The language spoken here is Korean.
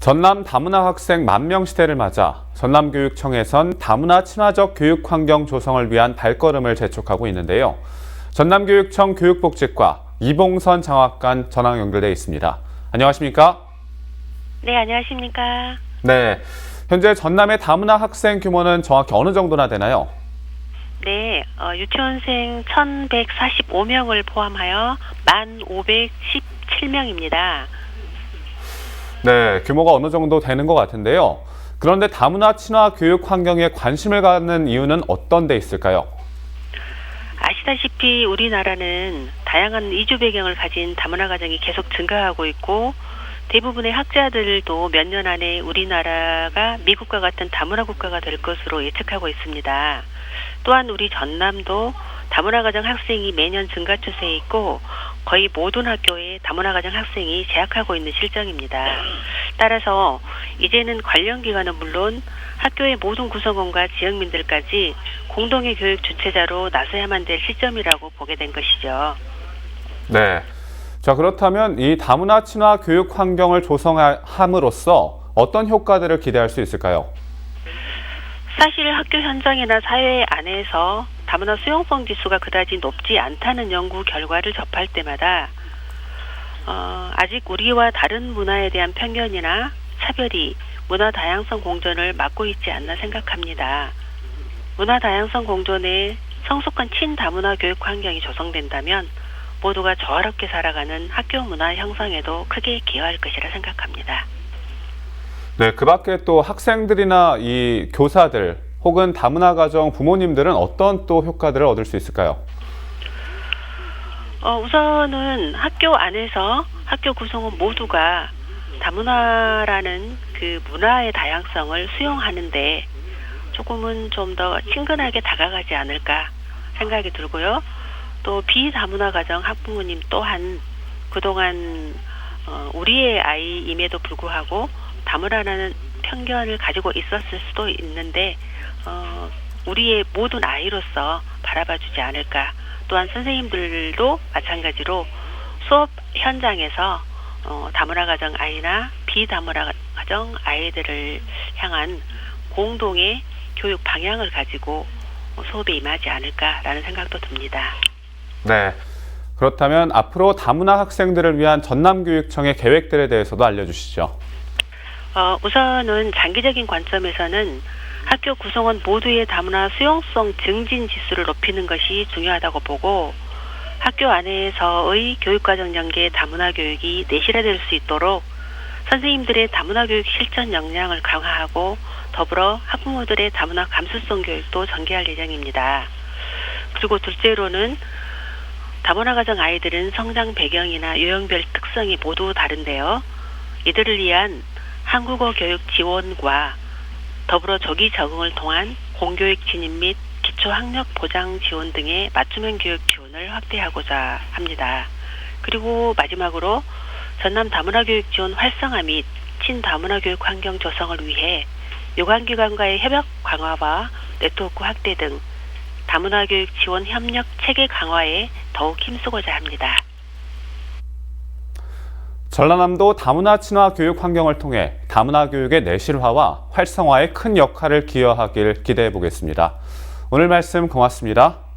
전남 다문화 학생 만 명 시대를 맞아 전남교육청에선 다문화 친화적 교육 환경 조성을 위한 발걸음을 재촉하고 있는데요. 전남교육청 교육복지과 이봉선 장학관 전화 연결돼 있습니다. 안녕하십니까? 네, 안녕하십니까. 네. 현재 전남의 다문화 학생 규모는 정확히 어느 정도나 되나요? 네, 어, 유치원생 1,145명을 포함하여 1,517명입니다. 네, 규모가 어느 정도 되는 것 같은데요. 그런데 다문화 친화 교육 환경에 관심을 갖는 이유는 어떤 데 있을까요? 아시다시피 우리나라는 다양한 이주 배경을 가진 다문화 가정이 계속 증가하고 있고 대부분의 학자들도 몇 년 안에 우리나라가 미국과 같은 다문화 국가가 될 것으로 예측하고 있습니다. 또한 우리 전남도 다문화 가정 학생이 매년 증가 추세에 있고 거의 모든 학교에 다문화 가정 학생이 재학하고 있는 실정입니다. 따라서 이제는 관련 기관은 물론 학교의 모든 구성원과 지역민들까지 공동의 교육 주체자로 나서야만 될 시점이라고 보게 된 것이죠. 네. 자, 그렇다면 이 다문화 친화 교육 환경을 조성함으로써 어떤 효과들을 기대할 수 있을까요? 사실 학교 현장이나 사회 안에서 다문화 수용성 지수가 그다지 높지 않다는 연구 결과를 접할 때마다 어, 아직 우리와 다른 문화에 대한 편견이나 차별이 문화 다양성 공존을 막고 있지 않나 생각합니다. 문화 다양성 공존에 성숙한 친다문화 교육 환경이 조성된다면 모두가 조화롭게 살아가는 학교 문화 형성에도 크게 기여할 것이라 생각합니다. 네, 그 밖에 또 학생들이나 이 교사들 혹은 다문화 가정 부모님들은 어떤 또 효과들을 얻을 수 있을까요? 어, 우선은 학교 안에서 학교 구성원 모두가 다문화라는 그 문화의 다양성을 수용하는데 조금은 좀 더 친근하게 다가가지 않을까 생각이 들고요. 또 비다문화 가정 학부모님 또한 그동안 어, 우리의 아이임에도 불구하고 다문화라는 편견을 가지고 있었을 수도 있는데 어, 우리의 모든 아이로서 바라봐주지 않을까. 또한 선생님들도 마찬가지로 수업 현장에서 어, 다문화 가정 아이나 비다문화 가정 아이들을 향한 공동의 교육 방향을 가지고 수업에 임하지 않을까라는 생각도 듭니다. 네. 그렇다면 앞으로 다문화 학생들을 위한 전남교육청의 계획들에 대해서도 알려주시죠. 어, 우선은 장기적인 관점에서는 학교 구성원 모두의 다문화 수용성 증진 지수를 높이는 것이 중요하다고 보고 학교 안에서의 교육과정 연계 다문화 교육이 내실화될 수 있도록 선생님들의 다문화 교육 실전 역량을 강화하고 더불어 학부모들의 다문화 감수성 교육도 전개할 예정입니다. 그리고 둘째로는 다문화 가정 아이들은 성장 배경이나 유형별 특성이 모두 다른데요. 이들을 위한 한국어 교육 지원과 더불어 조기 적응을 통한 공교육 진입 및 기초 학력 보장 지원 등의 맞춤형 교육 지원을 확대하고자 합니다. 그리고 마지막으로 전남 다문화 교육 지원 활성화 및 친다문화 교육 환경 조성을 위해 유관기관과의 협력 강화와 네트워크 확대 등 다문화 교육 지원 협력 체계 강화에 더욱 힘쓰고자 합니다. 전라남도 다문화 친화 교육 환경을 통해 다문화 교육의 내실화와 활성화에 큰 역할을 기여하길 기대해 보겠습니다. 오늘 말씀 고맙습니다.